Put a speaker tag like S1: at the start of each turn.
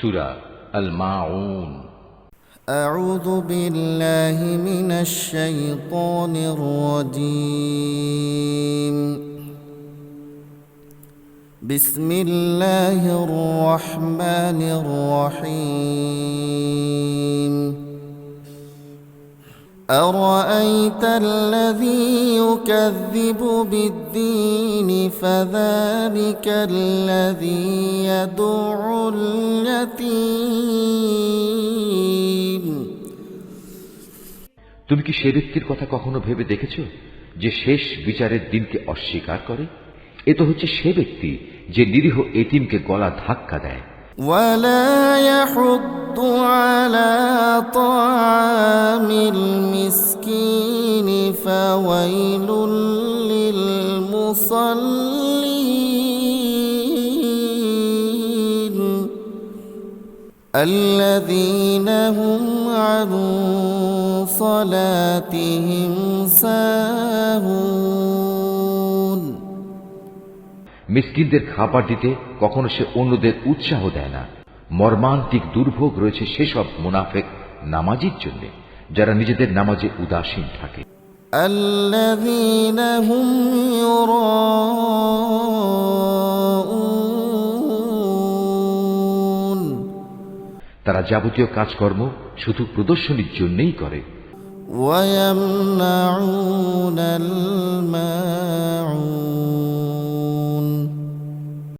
S1: سورة الماعون.
S2: أعوذ بالله من الشيطان الرجيم. بسم الله الرحمن الرحيم. أرأيت الذي يكذب بالدين فذلك الذي يدع اليتيم
S1: তুমি কি সে ব্যক্তির কথা কখনো ভেবে দেখেছ যে শেষ বিচারের দিনকে অস্বীকার করে এ তো হচ্ছে সে ব্যক্তি যে নিরীহ এতিমকে গলা ধাক্কা দেয়
S2: ولا يحض على طعام المسكين فويل للمصلين الذين هم عن صلاتهم ساهون
S1: মিসকিনদের খাবার দিতে কখনো সে অন্যদের উৎসাহ দেয় না মর্মান্তিক দুর্ভোগ রয়েছে সেসব মুনাফেক নামাজির জন্য যারা নিজেদের নামাজে উদাসীন থাকে
S2: الذين هم يراءون
S1: তারা যাবতীয় কাজকর্ম শুধু প্রদর্শনীর জন্যই করে
S2: ويمنعون الماعون